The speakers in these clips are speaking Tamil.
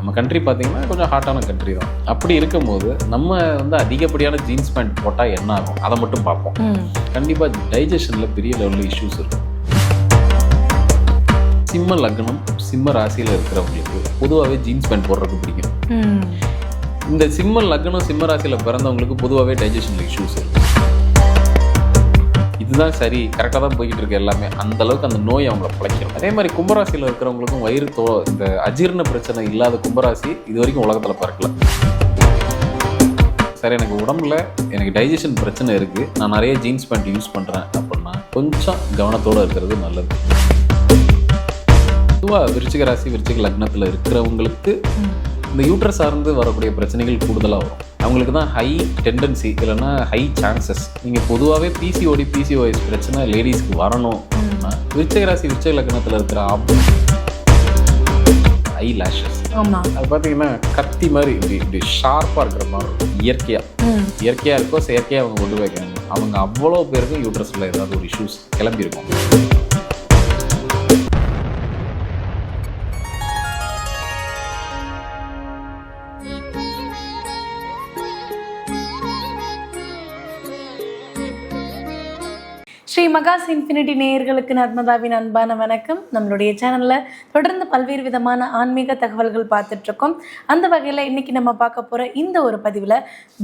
நம்ம கண்ட்ரி பார்த்தீங்கன்னா கொஞ்சம் ஹாட்டான கண்ட்ரி தான். அப்படி இருக்கும்போது நம்ம வந்து அதிகப்படியான ஜீன்ஸ் பேண்ட் போட்டால் என்ன ஆகும்? அதை மட்டும் பார்ப்போம். கண்டிப்பாக டைஜஷனில் பெரிய லெவலில் இஷ்யூஸ் இருக்கும் சிம்ம லக்னம் சிம்ம ராசியில் இருக்கிறவங்களுக்கு பொதுவாகவே ஜீன்ஸ் பேண்ட் போடுறதுக்கு பிடிக்கும். இந்த சிம்ம லக்னம் சிம்ம ராசியில் பிறந்தவங்களுக்கு பொதுவாகவே டைஜஷனில் இஷ்யூஸ் இருக்கும் இதுதான் சரி கரெக்டாக தான் போய்கிட்டு இருக்கு எல்லாமே. அந்த அளவுக்கு அந்த நோய் அவங்கள பிழைக்கும். அதே மாதிரி கும்பராசியில் இருக்கிறவங்களுக்கும் வயிறு தோ இந்த அஜீர்ண பிரச்சனை இல்லாத கும்பராசி இது வரைக்கும் உலகத்தில் பிறக்கல. சார் எனக்கு உடம்புல எனக்கு டைஜஷன் பிரச்சனை இருக்குது நான் நிறைய ஜீன்ஸ் பேண்ட் யூஸ் பண்ணுறேன் அப்படின்னா கொஞ்சம் கவனத்தோடு இருக்கிறது நல்லது. பொதுவாக விருச்சிக ராசி விருச்சிக லக்னத்தில் இருக்கிறவங்களுக்கு இந்த யூட்ரஸ் சார்ந்து வரக்கூடிய பிரச்சனைகள் கூடுதலாக வரும். அவங்களுக்கு தான் ஹை டெண்டன்சி இல்லைன்னா ஹை சான்சஸ் நீங்கள் பொதுவாகவே பிசிஓடி பிசிஓஎஸ் பிரச்சனை லேடிஸ்க்கு வரணும் அப்படின்னா விருச்சிக ராசி விருச்சிக லக்னத்தில் இருக்கிற ஆப் ஐ லேஷஸ் ஆமா. அது பார்த்தீங்கன்னா கத்தி மாதிரி இப்படி இப்படி ஷார்ப்பாக இருக்கிற மாதிரி இருக்கும். இயற்கையாக இயற்கையாக இருக்கோ செயற்கையாக அவங்க கொண்டு வைக்கிறாங்க அவங்க அவ்வளோ பேருக்கும் யூட்ரஸில் ஏதாவது ஒரு இஷ்யூஸ் கிளம்பியிருக்கும். ஸ்ரீ மகாஸ் இன்ஃபினிட்டி நேயர்களுக்கு நர்மதாவின் அன்பான வணக்கம். நம்மளுடைய சேனலில் தொடர்ந்து பல்வேறு விதமான ஆன்மீக தகவல்கள் பார்த்துட்ருக்கோம். அந்த வகையில் இன்றைக்கி நம்ம பார்க்க போகிற இந்த ஒரு பதிவில்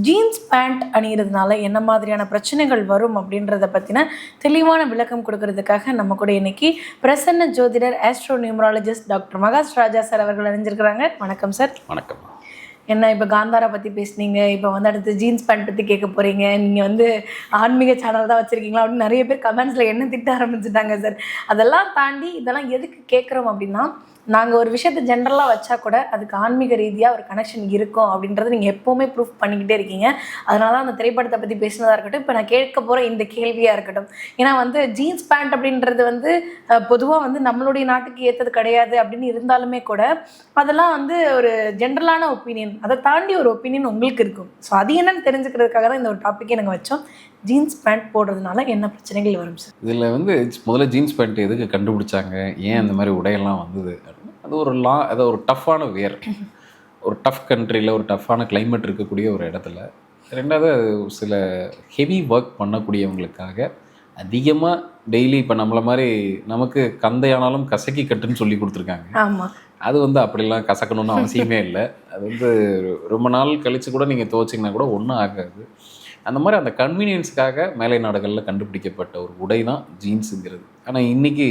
ஜீன்ஸ் பேண்ட் அணிகிறதுனால என்ன மாதிரியான பிரச்சனைகள் வரும் அப்படின்றத பற்றின தெளிவான விளக்கம் கொடுக்கறதுக்காக நம்ம கூட இன்னைக்கு பிரசன்ன ஜோதிடர் astro numerologist doctor Mahas Raja sir அவர்கள் அணிஞ்சிருக்கிறாங்க வணக்கம் சார். வணக்கம். என்ன இப்போ காந்தாரா பற்றி பேசுனீங்க இப்போ வந்து அடுத்து ஜீன்ஸ் பேண்ட் பற்றி கேட்க போகிறீங்க நீங்கள் வந்து ஆன்மீக சேனல் தான் வச்சுருக்கீங்களா அப்படின்னு நிறைய பேர் கமெண்ட்ஸில் என்ன திட்ட ஆரம்பிச்சுட்டாங்க சார் அதெல்லாம் தாண்டி இதெல்லாம் எதுக்கு கேட்குறோம் அப்படின்னா நாங்கள் ஒரு விஷயத்த ஜென்ரலாக வச்சா கூட அதுக்கு ஆன்மீக ரீதியாக ஒரு கனெக்ஷன் இருக்கும் அப்படின்றத நீங்கள் எப்போவுமே ப்ரூஃப் பண்ணிக்கிட்டே இருக்கீங்க. அதனால தான் அந்த திரைப்படத்தை பற்றி பேசினதாக இருக்கட்டும் இப்போ நான் கேட்க போகிற இந்த கேள்வியாக இருக்கட்டும். ஏன்னா வந்து ஜீன்ஸ் பேண்ட் அப்படின்றது வந்து பொதுவாக வந்து நம்மளுடைய நாட்டுக்கு ஏற்றது கிடையாது அப்படின்னு இருந்தாலுமே கூட அதெல்லாம் வந்து ஒரு ஜென்ரலான ஒப்பீனியன் அதை தாண்டி ஒரு ஒப்பீனியன் உங்களுக்கு இருக்கும். ஸோ அது என்னன்னு தெரிஞ்சுக்கிறதுக்காக தான் இந்த ஒரு டாப்பிக்கே நாங்கள் வச்சோம். ஜீன்ஸ் பேண்ட் போடுறதுனால என்ன பிரச்சனைகள் வரும் சார் இதில் வந்து முதல்ல ஜீன்ஸ் பேண்ட் எதுக்கு கண்டுபிடிச்சாங்க? ஏன் அந்த மாதிரி உடையெல்லாம் வந்தது? அது ஒரு லா அது ஒரு டஃப்பான வேர் ஒரு டஃப் கண்ட்ரியில் ஒரு டஃப்பான climate இருக்கக்கூடிய ஒரு இடத்துல. ரெண்டாவது சில ஹெவி ஒர்க் பண்ணக்கூடியவங்களுக்காக அதிகமாக டெய்லி இப்போ நம்மள மாதிரி நமக்கு கந்தையானாலும் கசக்கி கட்டுன்னு சொல்லி கொடுத்துருக்காங்க. அது வந்து அப்படிலாம் கசக்கணும்னு அவசியமே இல்லை. அது வந்து ரொம்ப நாள் கழித்து கூட நீங்கள் துவச்சிங்கன்னா கூட ஒன்றும் ஆகாது. அந்த மாதிரி அந்த கன்வீனியன்ஸுக்காக மேலை நாடுகளில் கண்டுபிடிக்கப்பட்ட ஒரு உடை தான் ஜீன்ஸுங்கிறது ஆனால் இன்றைக்கி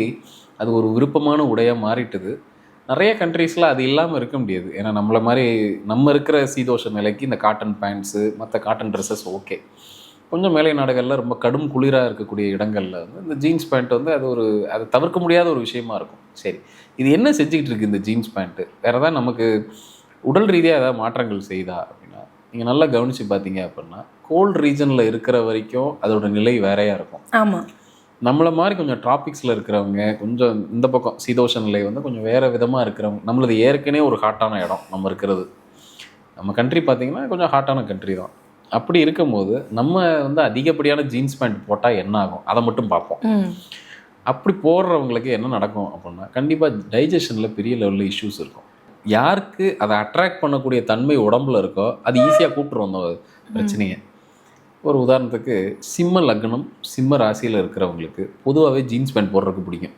அது ஒரு விருப்பமான உடையாக மாறிட்டுது. நிறைய கண்ட்ரீஸில் அது இல்லாமல் இருக்க முடியாது. ஏன்னா நம்மளை மாதிரி நம்ம இருக்கிற சீதோஷ நிலைக்கு இந்த காட்டன் பேண்ட்ஸு மற்ற காட்டன் ட்ரெஸ்ஸஸ் ஓகே கொஞ்சம் மேலை நாடுகளில் ரொம்ப கடும் குளிராக இருக்கக்கூடிய இடங்களில் வந்து இந்த ஜீன்ஸ் பேண்ட் வந்து அது ஒரு அதை தவிர்க்க முடியாத ஒரு விஷயமா இருக்கும். சரி. இது என்ன செஞ்சுக்கிட்டு இருக்கு இந்த ஜீன்ஸ் பேண்ட்டு வேறு ஏதாவது நமக்கு உடல் ரீதியாக ஏதாவது மாற்றங்கள் செய்தா அப்படின்னா நீங்கள் நல்லா கவனித்து பார்த்தீங்க அப்படின்னா கோல்டு ரீஜனில் இருக்கிற வரைக்கும் அதோட நிலை வேறையாக இருக்கும். ஆமாம் நம்மள மாதிரி கொஞ்சம் டிராபிக்ஸில் இருக்கிறவங்க கொஞ்சம் இந்த பக்கம் சீதோஷ நிலை வந்து கொஞ்சம் வேறு விதமாக இருக்கிறவங்க நம்மளது ஏற்கனவே ஒரு ஹாட்டான இடம் நம்ம இருக்கிறது. நம்ம கண்ட்ரி பார்த்தீங்கன்னா கொஞ்சம் ஹாட்டான கண்ட்ரி தான். அப்படி இருக்கும்போது நம்ம வந்து அதிகப்படியான ஜீன்ஸ் பேண்ட் போட்டால் என்ன ஆகும்? அதை மட்டும் பார்ப்போம். அப்படி போடுறவங்களுக்கு என்ன நடக்கும் அப்படின்னா கண்டிப்பாக டைஜஷனில் பெரிய லெவலில் இஷ்யூஸ் இருக்கும். யாருக்கு அதை அட்ராக்ட் பண்ணக்கூடிய தன்மை உடம்புல இருக்கோ அது ஈஸியாக கூப்பிட்டுரும் அந்த பிரச்சனையை. ஒரு உதாரணத்துக்கு சிம்ம லக்னம் சிம்ம ராசியில் இருக்கிறவங்களுக்கு பொதுவாகவே ஜீன்ஸ் பேண்ட் போடுறதுக்கு பிடிக்கும்.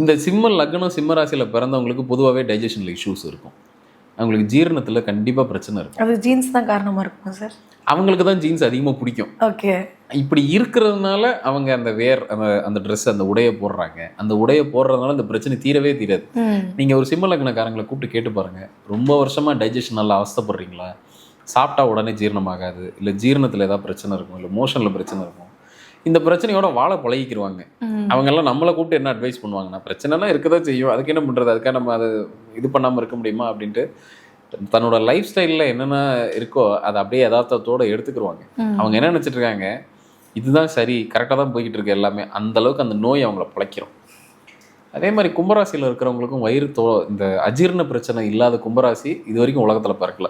இந்த சிம்ம லக்னம் சிம்ம ராசியில் பிறந்தவங்களுக்கு பொதுவாகவே டைஜஷனில் இஷ்யூஸ் இருக்கும். அவங்களுக்கு ஜீரணத்தில் கண்டிப்பாக பிரச்சனை இருக்கும். அது ஜீன்ஸ் தான் காரணமாக இருக்குமா சார் அவங்களுக்கு தான் ஜீன்ஸ் அதிகமாக பிடிக்கும். ஓகே. இப்படி இருக்கிறதுனால அவங்க அந்த வேர் அந்த அந்த ட்ரெஸ் அந்த உடையை போடுறாங்க. அந்த உடையை போடுறதுனால இந்த பிரச்சனை தீரவே தீராது. நீங்கள் ஒரு சிம்ம லக்னக்காரங்களை கூப்பிட்டு கேட்டு பாருங்க. ரொம்ப வருஷமாக டைஜஷன் நல்லா அவஸ்தைப்படுறீங்களா? சாப்பிட்டா உடனே ஜீரணமாகாது இல்லை ஜீரணத்தில் ஏதாவது பிரச்சனை இருக்கும் இல்லை மோஷனில் பிரச்சனை இருக்கும். இந்த பிரச்சனையோட வாழ பழகிக்கிருவாங்க. ம். அவங்க எல்லாம் நம்மளை கூப்பிட்டு என்ன அட்வைஸ் பண்ணுவாங்கன்னா பிரச்சனைனா இருக்கதான் செய்யும். அதுக்கு என்ன பண்ணுறது அதுக்காக நம்ம அதை இது பண்ணாமல் இருக்க முடியுமா? அப்படின்ட்டு தன்னோட லைஃப் ஸ்டைலில் என்னென்ன இருக்கோ அதை அப்படியே யதார்த்தத்தோட எடுத்துக்கிருவாங்க. ம். அவங்க என்ன நினச்சிட்டு இருக்காங்க இதுதான் சரி கரெக்டாக தான் போய்கிட்டு இருக்கு எல்லாமே. அந்த அளவுக்கு அந்த நோய் அவங்கள பிழைக்கிறோம் அதே மாதிரி கும்பராசியில் இருக்கிறவங்களுக்கும் வயிறு தோ இந்த அஜீரண பிரச்சனை இல்லாத கும்பராசி இது வரைக்கும் உலகத்தில் பிறக்கல.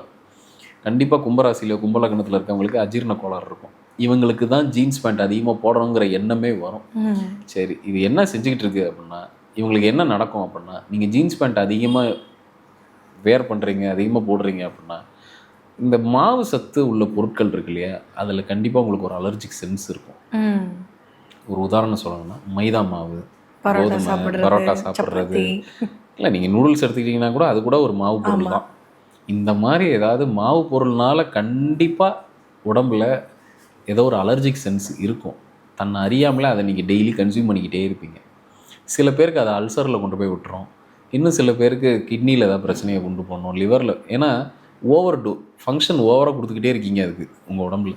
கண்டிப்பாக கும்பராசியில் கும்பலகணத்தில் இருக்கவங்களுக்கு அஜீரண கோளாறு இருக்கும். இவங்களுக்கு தான் ஜீன்ஸ் பேண்ட் அதிகமாக போடணுங்கிற எண்ணமே வரும். சரி இது என்ன செஞ்சுக்கிட்டு இருக்கு அப்படின்னா இவங்களுக்கு என்ன நடக்கும் அப்படின்னா நீங்கள் ஜீன்ஸ் பேண்ட் அதிகமாக வேர் பண்ணுறீங்க அதிகமாக போடுறீங்க அப்படின்னா இந்த மாவு சத்து உள்ள பொருட்கள் இருக்கு இல்லையா அதில் கண்டிப்பாக உங்களுக்கு ஒரு அலர்ஜிக் சென்ஸ் இருக்கும். ஒரு உதாரணம் சொல்லணும்னா மைதா மாவு பரோட்டா சாப்பிடுறது பரோட்டா சாப்பிட்றது. சப்பாத்தி. இல்லை நீங்கள் நூடுல்ஸ் எடுத்துக்கிட்டிங்கன்னா கூட அது கூட ஒரு மாவு பொருள் தான். இந்த மாதிரி ஏதாவது மாவு பொருள்னால கண்டிப்பாக உடம்புல ஏதோ ஒரு அலர்ஜிக் சென்ஸ் இருக்கும். தன்னை அறியாமலே அதை நீங்கள் டெய்லி கன்சியூம் பண்ணிக்கிட்டே இருப்பீங்க. சில பேருக்கு அதை அல்சரில் கொண்டு போய் விட்டுரும். இன்னும் சில பேருக்கு கிட்னியில் ஏதாவது பிரச்சனையை கொண்டு போகணும் லிவரில் ஏன்னா ஓவர் டூ ஃபங்க்ஷன் ஓவராக கொடுத்துக்கிட்டே இருக்கீங்க அதுக்கு உங்கள் உடம்புல.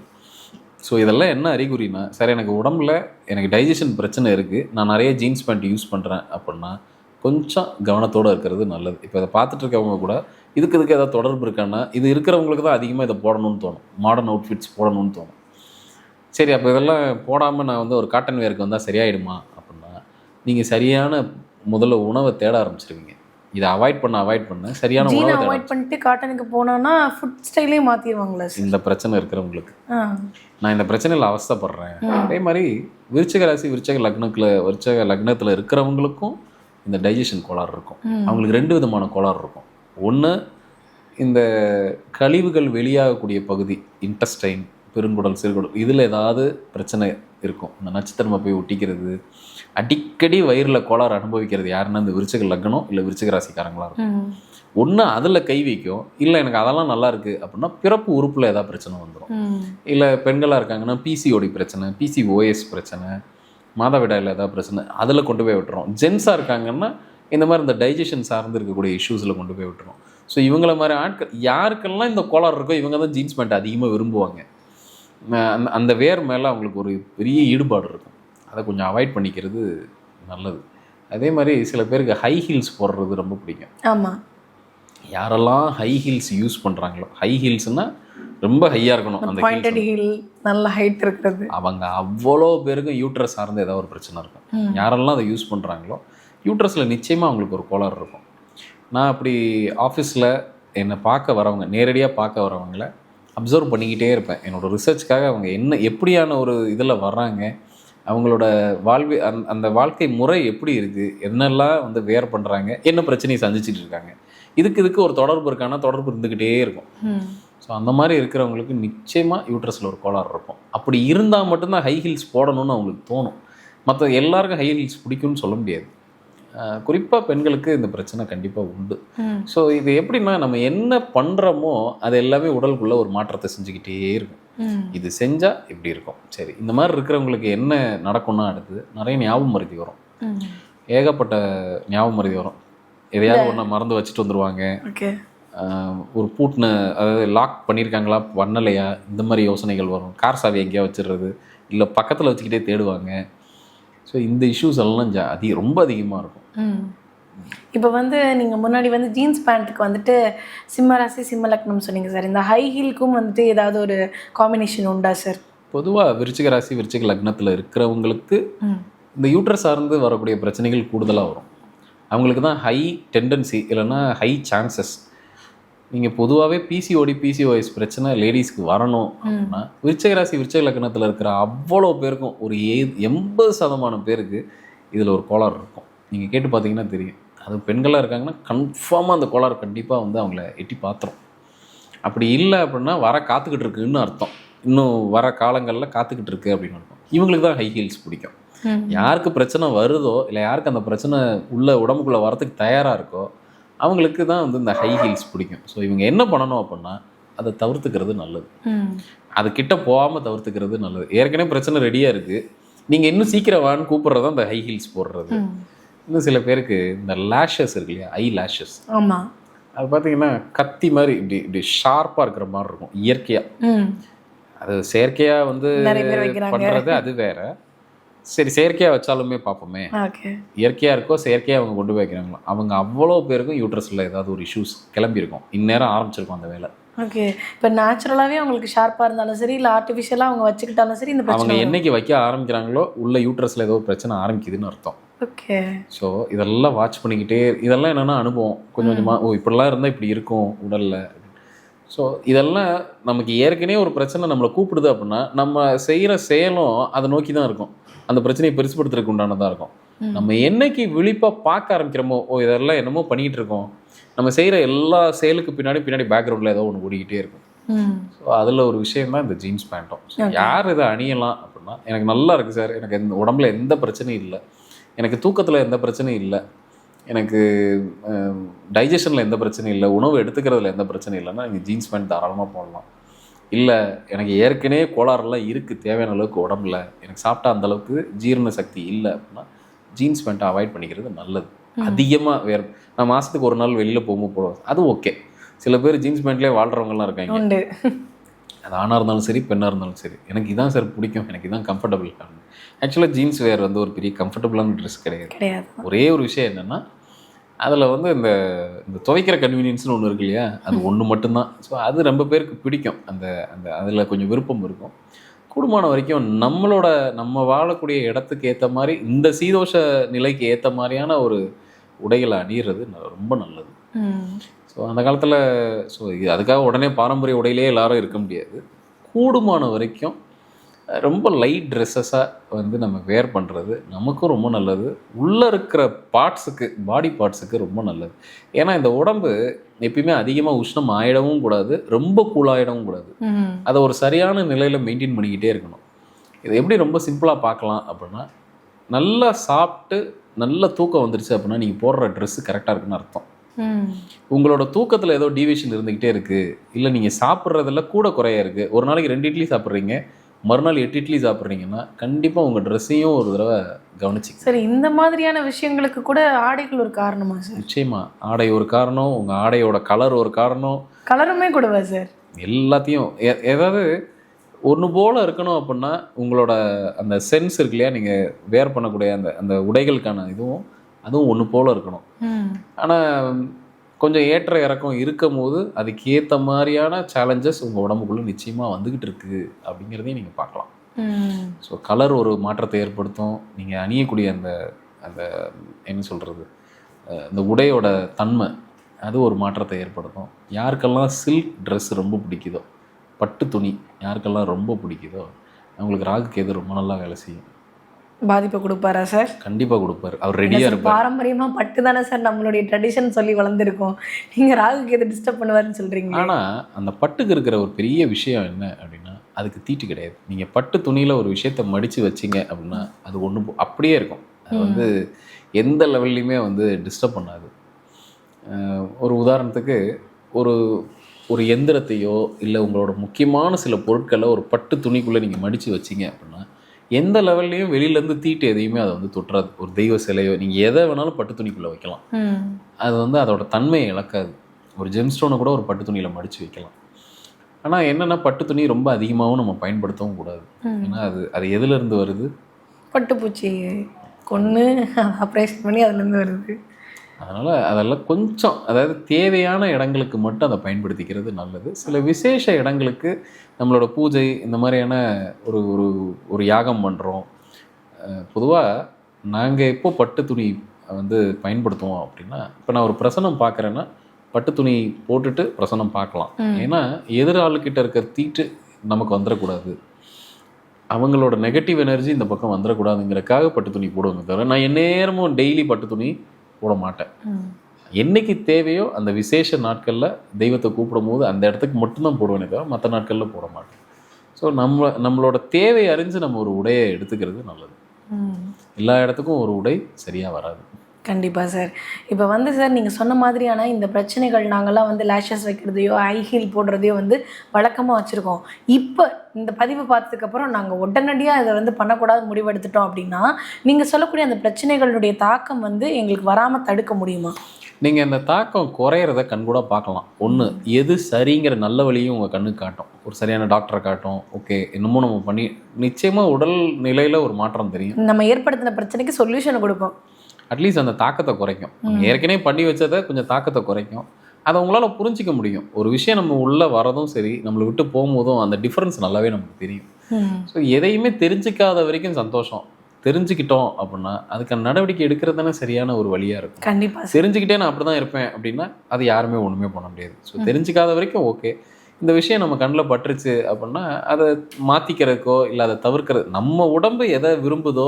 ஸோ இதெல்லாம் என்ன அறிகுறினா சார் எனக்கு உடம்புல எனக்கு டைஜஷன் பிரச்சனை இருக்குது நான் நிறைய ஜீன்ஸ் பேண்ட் யூஸ் பண்ணுறேன் அப்படின்னா கொஞ்சம் கவனத்தோடு இருக்கிறது நல்லது. இப்போ இதை பார்த்துட்டு இருக்கவங்க கூட இதுக்கு இதுக்கு ஏதாவது தொடர்பு இருக்கான்னா இது இருக்கிறவங்களுக்கு தான் அதிகமாக இதை போடணும்னு தோணும். மாடர்ன் அவுட்ஃபிட்ஸ் போடணும்னு தோணும். சரி அப்போ இதெல்லாம் போடாமல் நான் வந்து ஒரு காட்டன் வேருக்கு வந்தால் சரியாயிடுமா? அப்படின்னா நீங்கள் சரியான முதல்ல உணவை தேட ஆரம்பிச்சிருவீங்க. இதை அவாய்ட் பண்ண அவாய்ட் பண்ண. சரியான உணவை அவாய்ட் பண்ணிட்டு காட்டனுக்கு போனோம்னா ஃபுட் ஸ்டைலே மாத்திடுவாங்களா சார் இந்த பிரச்சனை இருக்கிறவங்களுக்கு. நான் இந்த பிரச்சனையில் அவஸ்தைப்படுறேன். அதே மாதிரி விருச்சக ராசி விருச்சக லக்னத்தில் விருச்சக லக்னத்தில் இருக்கிறவங்களுக்கும் இந்த டைஜஷன் கோளாறு இருக்கும். அவங்களுக்கு ரெண்டு விதமான கோளாறு இருக்கும். ஒன்று இந்த கழிவுகள் வெளியாகக்கூடிய பகுதி இன்டஸ்டைன் பெருங்குடல் சிறுகுடல் இதில் ஏதாவது பிரச்சனை இருக்கும். இந்த நச்சுத்தன்மை போய் ஒட்டிக்கிறது அடிக்கடி வயிறில் கோளாறு அனுபவிக்கிறது யாருன்னா இந்த விருச்சக லக்னம் இல்லை விருச்சக ராசிக்காரங்களா இருக்கும். ஒன்று அதில் கை வைக்கும். இல்லை எனக்கு அதெல்லாம் நல்லா இருக்கு அப்படின்னா பிறப்பு உறுப்பில் ஏதாவது பிரச்சனை வந்துடும் இல்லை பெண்களாக இருக்காங்கன்னா பிசிஓடி பிரச்சனை பிசிஓஎஸ் பிரச்சனை மாதவிடாயில் ஏதாவது பிரச்சனை அதில் கொண்டு போய் விட்டுறோம். ஜென்ஸாக இருக்காங்கன்னா இந்த மாதிரி இந்த டைஜஷன் சார்ந்து இருக்கக்கூடிய இஷ்யூஸில் கொண்டு போய் விட்டுரும் ஸோ இவங்கள மாதிரி ஆட்கள் யாருக்கெல்லாம் இந்த கோளாறு இருக்கோ இவங்க தான் ஜீன்ஸ் பேண்ட் அதிகமாக விரும்புவாங்க. அந்த அந்த வேர் மேலே அவங்களுக்கு ஒரு பெரிய ஈடுபாடு இருக்கும். அதை கொஞ்சம் அவாய்ட் பண்ணிக்கிறது நல்லது. அதே மாதிரி சில பேருக்கு ஹை ஹீல்ஸ் போடுறது ரொம்ப பிடிக்கும். ஆமாம் யாரெல்லாம் ஹை ஹீல்ஸ் யூஸ் பண்ணுறாங்களோ ஹை ஹீல்ஸ்னால் ரொம்ப ஹையாக இருக்கணும் அந்த பாயிண்டட் ஹீல் நல்ல ஹைட் இருக்கிறது. அவங்க அவ்வளோ பேருக்கும் யூட்ரஸ் சார்ந்து ஏதாவது ஒரு பிரச்சனை இருக்கும். யாரெல்லாம் அதை யூஸ் பண்ணுறாங்களோ யூட்ரஸில் நிச்சயமாக அவங்களுக்கு ஒரு கோளாறு இருக்கும். நான் அப்படி ஆஃபீஸில் என்னை பார்க்க வரவங்க நேரடியாக பார்க்க வரவங்கள அப்சர்வ் பண்ணிக்கிட்டே இருப்பேன். என்னோட ரிசர்ச்க்காக அவங்க என்ன எப்படியான ஒரு இதில் வர்றாங்க அவங்களோட வாழ்வி அந் அந்த வாழ்க்கை முறை எப்படி இருக்குது என்னெல்லாம் வந்து வேர் பண்ணுறாங்க என்ன பிரச்சனையை சந்திச்சிட்டு இருக்காங்க. இதுக்கு இதுக்கு ஒரு தொடர்பு இருக்கான்னா தொடர்பு இருந்துக்கிட்டே இருக்கும். ஸோ அந்த மாதிரி இருக்கிறவங்களுக்கு நிச்சயமாக யூட்ரஸில் ஒரு கோளாறு இருக்கும். அப்படி இருந்தால் மட்டும்தான் ஹை ஹீல்ஸ் போடணும்னு அவங்களுக்கு தோணும். மற்ற எல்லாருக்கும் ஹை ஹீல்ஸ் பிடிக்கும்னு சொல்ல முடியாது. குறிப்பாக பெண்களுக்கு இந்த பிரச்சனை கண்டிப்பாக உண்டு. ஸோ இது எப்படின்னா நம்ம என்ன பண்ணுறோமோ அது எல்லாமே உடலுக்குள்ளே ஒரு மாற்றத்தை செஞ்சுக்கிட்டே இருக்கும். இது செஞ்சால் இப்படி இருக்கும். சரி இந்த மாதிரி இருக்கிறவங்களுக்கு என்ன நடக்கும்னா அடுத்தது நிறைய ஞாபகம் மருதி வரும். ஏகப்பட்ட ஞாபகம் மருதி வரும். எதையாவது ஒன்று மறந்து வச்சுட்டு ஆஹ் ஒரு பூட்டின அதாவது லாக் பண்ணியிருக்காங்களா பண்ணலையா? இந்த மாதிரி யோசனைகள் வரும். கார் சாவி எங்கேயா வச்சிடுறது? இல்லை பக்கத்தில் வச்சுக்கிட்டே தேடுவாங்க. ஸோ இந்த இஷ்யூஸ் எல்லாம் அதிக ரொம்ப அதிகமாக இருக்கும். இப்போ வந்து நீங்கள் முன்னாடி வந்து ஜீன்ஸ் பேண்ட்டுக்கு வந்துட்டு சிம்ம ராசி சிம்ம லக்னம் சொன்னீங்க சார். இந்த ஹை ஹீல்க்கும் வந்துட்டு ஏதாவது ஒரு காம்பினேஷன் உண்டா சார்? பொதுவாக விருச்சிக ராசி விருச்சிக லக்னத்தில் இருக்கிறவங்களுக்கு இந்த யூட்ரஸ் சார்ந்து வரக்கூடிய பிரச்சனைகள் கூடுதலாக வரும். அவங்களுக்கு தான் ஹை டெண்டன்சி இல்லைன்னா ஹை சான்சஸ் நீங்கள் பொதுவாகவே பிசிஓடி பிசிஓஎஸ் பிரச்சனை லேடிஸ்க்கு வரணும் அப்படின்னா விருச்சிக ராசி விருச்சிக லக்னத்தில் இருக்கிற அவ்வளோ பேருக்கும் ஒரு ஏ எண்பது சதமானம் பேருக்கு இதில் ஒரு கோளாறு இருக்கும். நீங்கள் கேட்டு பார்த்தீங்கன்னா தெரியும். அது பெண்களாக இருக்காங்கன்னா கன்ஃபார்மாக அந்த கோளாறு கண்டிப்பாக வந்து அவங்கள எட்டி பார்த்துரும் அப்படி இல்லை அப்படின்னா வர காத்துக்கிட்டு இருக்குன்னு அர்த்தம். இன்னும் வர காலங்களில் காத்துக்கிட்டு இருக்கு அப்படின்னு அர்த்தம். இவங்களுக்கு தான் ஹை ஹீல்ஸ் பிடிக்கும். யாருக்கு பிரச்சனை வருதோ இல்லை யாருக்கு அந்த பிரச்சனை உள்ள உடம்புக்குள்ளே வரதுக்கு தயாராக இருக்கோ அவங்களுக்கு தான் வந்து இந்த ஹை ஹீல்ஸ் பிடிக்கும். ஸோ இவங்க என்ன பண்ணணும் அப்படின்னா அதை தவிர்த்துக்கிறது நல்லது. அது கிட்ட போகாமல் தவிர்த்துக்கிறது நல்லது. ஏற்கனவே பிரச்சனை ரெடியாக இருக்குது நீங்கள் இன்னும் சீக்கிரம் வான்னு கூப்பிட்றது தான் இந்த ஹை ஹீல்ஸ் போடுறது. இன்னும் சில பேருக்கு இந்த லேஷஸ் இருக்கு இல்லையா? ஐ லேஷஸ் ஆமாம் அது பார்த்தீங்கன்னா கத்தி மாதிரி இப்படி இப்படி ஷார்ப்பாக இருக்கிற மாதிரி இருக்கும். இயற்கையாக அது செயற்கையாக வந்து பண்ணுறது அது வேற. சரி செயற்கையாக வச்சாலுமே பார்ப்போமே. ஓகே. இயற்கையாக இருக்கோ செயற்கையாக அவங்க கொண்டு போய் வைக்கிறாங்களோ அவங்க அவ்வளோ பேருக்கும் யூட்ரஸில் ஏதாவது ஒரு இஷ்யூஸ் கிளம்பியிருக்கும். இந்நேரம் ஆரம்பிச்சிருக்கும் அந்த வேலை. ஓகே. இப்போ நேச்சுரலாகவே அவங்களுக்கு ஷார்ப்பாக இருந்தாலும் சரி இல்லை ஆர்டிஃபிஷியலாக அவங்க வச்சுக்கிட்டாலும் சரி இந்த அவங்க என்னைக்கு வைக்க ஆரம்பிக்கிறாங்களோ உள்ள யூட்ரஸில் ஏதோ பிரச்சனை ஆரம்பிக்குதுன்னு அர்த்தம். ஓகே. ஸோ இதெல்லாம் வாட்ச் பண்ணிக்கிட்டே இதெல்லாம் என்னென்னா அனுபவம். கொஞ்சம் கொஞ்சமாக ஓ இப்படிலாம் இருந்தால் இப்படி இருக்கும் உடலில். ஸோ இதெல்லாம் நமக்கு ஏற்கனவே ஒரு பிரச்சனை நம்மளை கூப்பிடுது அப்படின்னா நம்ம செய்கிற செயலும் அதை நோக்கி தான் இருக்கும். அந்த பிரச்சனையை பெருசுப்படுத்துறதுக்கு உண்டானதாக இருக்கும். நம்ம என்னைக்கு விழிப்பாக பார்க்க ஆரம்பிக்கிறோமோ ஓ இதெல்லாம் என்னமோ பண்ணிக்கிட்டு இருக்கோம். நம்ம செய்கிற எல்லா செயலுக்கு பின்னாடி பின்னாடி பேக்ரவுண்டில் ஏதோ ஒன்று ஓடிக்கிட்டே இருக்கும். ஸோ அதில் ஒரு விஷயம் தான் இந்த ஜீன்ஸ் பேண்ட்டும். யார் இதை அணியலாம் அப்படின்னா எனக்கு நல்லா இருக்குது சார். எனக்கு எந்த உடம்புல எந்த பிரச்சனையும் இல்லை. எனக்கு தூக்கத்தில் எந்த பிரச்சனையும் இல்லை. எனக்கு டைஜஷனில் எந்த பிரச்சனையும் இல்லை. உணவு எடுத்துக்கிறதுல எந்த பிரச்சனையும் இல்லைன்னா நீங்கள் ஜீன்ஸ் பேண்ட் தாராளமாக போடலாம். இல்லை எனக்கு ஏற்கனவே கோளாறுலாம் இருக்குது தேவையான அளவுக்கு உடம்புல. எனக்கு சாப்பிட்டா அந்த அளவுக்கு ஜீரண சக்தி இல்லை அப்படின்னா ஜீன்ஸ் பேண்ட்டை அவாய்ட் பண்ணிக்கிறது நல்லது. அதிகமாக வேறு நான் மாதத்துக்கு ஒரு நாள் வெளியில் போகும்போது போடுவேன். அது ஓகே சில பேர் ஜீன்ஸ் பேண்ட்லேயே வாழ்கிறவங்கலாம் இருக்காங்க. அது ஆணாக இருந்தாலும் சரி பெண்ணாக இருந்தாலும் சரி. எனக்கு இதான் சார் பிடிக்கும். எனக்கு இதான் கம்ஃபர்டபுள் ஆக்சுவலாக ஜீன்ஸ் வேர் வந்து ஒரு பெரிய கம்ஃபர்டபுளான ட்ரெஸ் கிடையாது. ஒரே ஒரு விஷயம் என்னென்னா அதில் வந்து இந்த இந்த துவைக்கிற கன்வீனியன்ஸ்னு ஒன்று இருக்கு இல்லையா? அது ஒன்று மட்டும்தான். ஸோ அது ரொம்ப பேருக்கு பிடிக்கும். அந்த அந்த அதில் கொஞ்சம் விருப்பம் இருக்கும். கூடுமான வரைக்கும் நம்மளோட நம்ம வாழக்கூடிய இடத்துக்கு ஏற்ற மாதிரி இந்த சீதோஷ நிலைக்கு ஏற்ற மாதிரியான ஒரு உடைகளை அணியிறது ரொம்ப நல்லது. ஸோ அந்த காலத்தில் ஸோ அதுக்காக உடனே பாரம்பரிய உடையிலே எல்லாரும் இருக்க முடியாது. கூடுமான வரைக்கும் ரொம்ப லைட் ட்ரெஸ்ஸஸாக வந்து நம்ம வேர் பண்ணுறது நமக்கும் ரொம்ப நல்லது. உள்ளே இருக்கிற பார்ட்ஸுக்கு பாடி பார்ட்ஸுக்கு ரொம்ப நல்லது. ஏன்னா இந்த உடம்பு எப்பயுமே அதிகமாக உஷ்ணம் ஆயிடவும் கூடாது ரொம்ப கூலாயிடவும் கூடாது. அதை ஒரு சரியான நிலையில் மெயின்டைன் பண்ணிக்கிட்டே இருக்கணும். இது எப்படி ரொம்ப சிம்பிளாக பார்க்கலாம் அப்படின்னா நல்லா சாப்பிட்டு நல்ல தூக்கம் வந்துருச்சு அப்படின்னா நீங்கள் போடுற ட்ரெஸ்ஸு கரெக்டாக இருக்குன்னு அர்த்தம். உங்களோட தூக்கத்தில் ஏதோ டீவியேஷன் இருந்துக்கிட்டே இருக்குது இல்லை நீங்கள் சாப்பிட்றதுல கூட குறைய இருக்குது ஒரு நாளைக்கு ரெண்டு இட்லி சாப்பிட்றீங்க மறுநாள் எட்டு இட்லி சாப்பிட்றீங்கன்னா கண்டிப்பாக உங்கள் ட்ரெஸ்ஸையும் ஒரு தடவை கவனிச்சிக்க சரி இந்த மாதிரியான விஷயங்களுக்கு கூட ஆடைகள் ஒரு காரணமா சார்? நிச்சயமாக ஆடை ஒரு காரணம் உங்கள் ஆடையோட கலர் ஒரு காரணம். கலருமே கூடவா சார்? எல்லாத்தையும் ஏதாவது ஒன்று போல் இருக்கணும் அப்படின்னா உங்களோட அந்த சென்ஸ் இருக்கு இல்லையா? நீங்கள் வேர் பண்ணக்கூடிய அந்த அந்த உடைகளுக்கான இதுவும் அதுவும் ஒன்று போல் இருக்கணும். ஆனால் கொஞ்சம் ஏற்ற இறக்கம் இருக்கும் போது அதுக்கேற்ற மாதிரியான சேலஞ்சஸ் உங்கள் உடம்புக்குள்ளே நிச்சயமாக வந்துக்கிட்டு இருக்கு அப்படிங்கிறதையும் நீங்கள் பார்க்கலாம். ஸோ கலர் ஒரு மாற்றத்தை ஏற்படுத்தும். நீங்கள் அணியக்கூடிய அந்த அந்த என்ன சொல்கிறது இந்த உடையோட தன்மை அது ஒரு மாற்றத்தை ஏற்படுத்தும். யாருக்கெல்லாம் சில்க் ட்ரெஸ் ரொம்ப பிடிக்குதோ பட்டு துணி யாருக்கெல்லாம் ரொம்ப பிடிக்குதோ அவங்களுக்கு ராகு கேது ரொம்ப நல்லா வேலை செய்யும். பாதிப்பை கொடுப்பாரா சார்? கண்டிப்பாக கொடுப்பாரு. அவர் ரெடியாக இருப்பார். பாரம்பரியமா பட்டு தானே சார் நம்மளுடைய ட்ரெடிஷன் சொல்லி வளர்ந்துருக்கோம். நீங்க ராகுக்கு எது டிஸ்டர்ப் பண்ணுவாருன்னு சொல்றீங்க ஆனால் அந்த பட்டுக்கு இருக்கிற ஒரு பெரிய விஷயம் என்ன அப்படின்னா அதுக்கு தீட்டு கிடையாது. நீங்கள் பட்டு துணியில் ஒரு விஷயத்தை மடித்து வச்சீங்க அப்படின்னா அது ஒன்று அப்படியே இருக்கும். அது வந்து எந்த லெவல்லையுமே வந்து டிஸ்டர்ப் பண்ணாது. ஒரு உதாரணத்துக்கு ஒரு ஒரு எந்திரத்தையோ இல்லை உங்களோட முக்கியமான சில பொருட்களை ஒரு பட்டு துணிக்குள்ளே நீங்கள் மடித்து வச்சீங்க அப்படின்னா எந்த லெவல்லையும் வெளியிலேருந்து தீட்டு எதையுமே அதை வந்து தொட்டுறாது ஒரு தெய்வ சிலையோ நீங்கள் எதை வேணாலும் பட்டு துணிக்குள்ளே வைக்கலாம். அது வந்து அதோட தன்மையை இழக்காது. ஒரு ஜெம்ஸ்டோனை கூட ஒரு பட்டு துணியில் மடித்து வைக்கலாம். ஆனால் என்னென்னா பட்டு துணி ரொம்ப அதிகமாகவும் நம்ம பயன்படுத்தவும் கூடாது. ஏன்னா அது அது எதுலேருந்து வருது? பட்டுப்பூச்சி கொன்று ஆப்ரேஷன் பண்ணி அதுலேருந்து வருது. அதனால் அதெல்லாம் கொஞ்சம் அதாவது தேவையான இடங்களுக்கு மட்டும் அதை பயன்படுத்திக்கிறது நல்லது. சில விசேஷ இடங்களுக்கு நம்மளோட பூஜை இந்த மாதிரியான ஒரு ஒரு ஒரு யாகம் பண்ணுறோம் பொதுவாக நாங்கள் எப்போ பட்டு துணி வந்து பயன்படுத்துவோம் அப்படின்னா இப்போ நான் ஒரு பிரசனம் பார்க்குறேன்னா பட்டு துணி போட்டுட்டு பிரசனம் பார்க்கலாம். ஏன்னா எதிராளுக்கிட்ட இருக்க தீட்டு நமக்கு வந்துடக்கூடாது. அவங்களோட நெகட்டிவ் எனர்ஜி இந்த பக்கம் வந்துடக்கூடாதுங்கிறக்காக பட்டு துணி போடுவாங்க தவிர நான் எந்நேரமும் டெய்லி பட்டு துணி போட மாட்டேன் என்னைக்கு தேவையோ அந்த விசேஷ நாட்களில் தெய்வத்தை கூப்பிடும்போது அந்த இடத்துக்கு மட்டும்தான் போடுவேனே தவிர மற்ற நாட்களில் போட மாட்டேன் ஸோ நம்ம நம்மளோட தேவை அறிஞ்சு நம்ம ஒரு உடையை எடுத்துக்கிறது நல்லது. எல்லா இடத்துக்கும் ஒரு உடை சரியாக வராது. கண்டிப்பாக சார் இப்போ வந்து சார் நீங்கள் சொன்ன மாதிரியான இந்த பிரச்சனைகள் நாங்கள்லாம் வந்து லேஷஸ் வைக்கிறதையோ ஐ ஹீல் போடுறதையோ வந்து வழக்கமாக வச்சுருக்கோம். இப்போ இந்த பதிவு பார்த்ததுக்கப்புறம் நாங்கள் உடனடியாக இதை வந்து பண்ணக்கூடாது முடிவெடுத்துட்டோம் அப்படின்னா நீங்கள் சொல்லக்கூடிய அந்த பிரச்சனைகளுடைய தாக்கம் வந்து எங்களுக்கு வராமல் தடுக்க முடியுமா? நீங்கள் அந்த தாக்கம் குறையிறத கண்கூட பார்க்கலாம். ஒன்று எது சரிங்கிற நல்ல வழியும் உங்கள் கண்ணுக்கு காட்டும். ஒரு சரியான டாக்டரை காட்டும். ஓகே என்னமோ நம்ம பண்ணி நிச்சயமாக உடல் நிலையில் ஒரு மாற்றம் தெரியும். நம்ம ஏற்படுத்தின பிரச்சனைக்கு சொல்யூஷன் கொடுப்போம். அட்லீஸ்ட் அந்த தாக்கத்தை குறைக்கும். ஏற்கனவே பண்ணி வச்சதை கொஞ்சம் தாக்கத்தை குறைக்கும். அதை உங்களால் புரிஞ்சிக்க முடியும். ஒரு விஷயம் நம்ம உள்ளே வரதும் சரி நம்மளை விட்டு போகும்போதும் அந்த டிஃப்ரென்ஸ் நல்லாவே நமக்கு தெரியும். ஸோ எதையுமே தெரிஞ்சிக்காத வரைக்கும் சந்தோஷம். தெரிஞ்சுக்கிட்டோம் அப்படின்னா அதுக்கான நடவடிக்கை எடுக்கிறது தானே சரியான ஒரு வழியாக இருக்கும். கண்டிப்பாக தெரிஞ்சுக்கிட்டே நான் அப்படி தான் இருப்பேன் அப்படின்னா அது யாருமே ஒன்றுமே பண்ண முடியாது. ஸோ தெரிஞ்சுக்காத வரைக்கும் ஓகே இந்த விஷயம் நம்ம கண்ணில் பட்டுருச்சு அப்படின்னா அதை மாற்றிக்கிறதுக்கோ இல்லை அதை தவிர்க்கிறது நம்ம உடம்பு எதை விரும்புதோ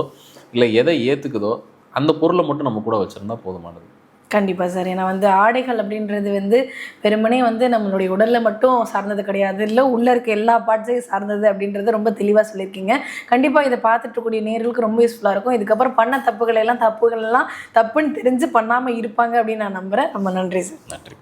இல்லை எதை ஏற்றுக்குதோ அந்த பொருளை மட்டும் நம்ம கூட வச்சுருந்தா போதுமானது. கண்டிப்பாக சார். ஏன்னா வந்து ஆடைகள் அப்படின்றது வந்து வெறுமனே வந்து நம்மளுடைய உடலில் மட்டும் சார்ந்தது கிடையாது. இல்லை உள்ளே இருக்க எல்லா பார்ட்ஸையும் சார்ந்தது அப்படின்றத ரொம்ப தெளிவாக சொல்லியிருக்கீங்க. கண்டிப்பாக இதை பார்த்துட்டு இருக்கக்கூடிய நேர்களுக்கு ரொம்ப யூஸ்ஃபுல்லாக இருக்கும். இதுக்கப்புறம் பண்ண தப்புகள் எல்லாம் தப்புகள் எல்லாம் தப்புன்னு தெரிஞ்சு பண்ணாமல் இருப்பாங்க அப்படின்னு நான் நம்புகிறேன் ரொம்ப நன்றி சார். நன்றி.